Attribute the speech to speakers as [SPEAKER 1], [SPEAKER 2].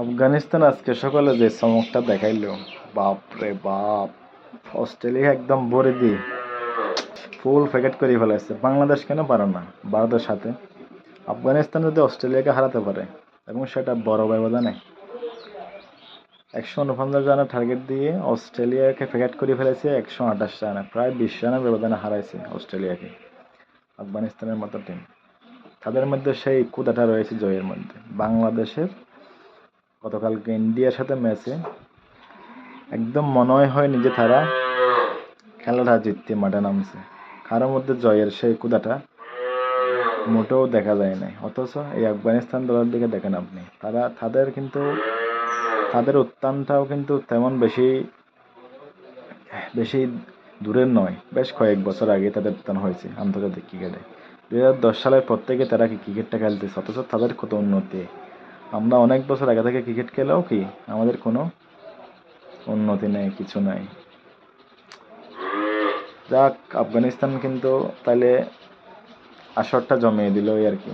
[SPEAKER 1] আফগানিস্তান আজকে সকালে যে চমকটা দেখাইলো বাপ রে বাপ, অস্ট্রেলিয়া একদম ভরে দিয়ে ফুল প্যাকেট করে ফেলাইছে। বাংলাদেশ কেন পারে না? ভারতের সাথে আফগানিস্তান যদি অস্ট্রেলিয়াকে হারাতে পারে, এবং সেটা বড় ব্যবধানে। একশো উনপঞ্চাশ রানের টার্গেট দিয়ে অস্ট্রেলিয়াকে প্যাকেট করে ফেলেছে একশো আঠাশ রানে। প্রায় বিশ রানের ব্যবধানে হারাইছে অস্ট্রেলিয়াকে, আফগানিস্তানের মতো টিম তাদের মধ্যে সেই কুদাটা রয়েছে জয়ের মধ্যে। বাংলাদেশের গতকালকে ইন্ডিয়ার সাথে ম্যাচে একদম মনে হয়নি যে তারা। খেলাটা জিততে মাঠে নামছে। কারোর মধ্যে জয়ের সেই কুদাটা মোটেও দেখা যায় নাই। অথচ এই আফগানিস্তান দলের দিকে দেখেন আপনি। তারা, তাদের কিন্তু, তাদের উত্থানটাও কিন্তু তেমন বেশি বেশি দূরের নয়। বেশ কয়েক বছর আগে তাদের উত্থান হয়েছে আন্তর্জাতিক ক্রিকেটে দু হাজার দশ সালের পর থেকে তারা ক্রিকেটটা খেলতেছে? অথচ তাদের কত উন্নতি। আমরা অনেক বছর আগে থেকে ক্রিকেট খেলেও কি আমাদের কোনো উন্নতি নেই, কিছু নাই। যাক, আফগানিস্তান কিন্তু তাহলে আসরটা জমিয়ে দিল আর কি।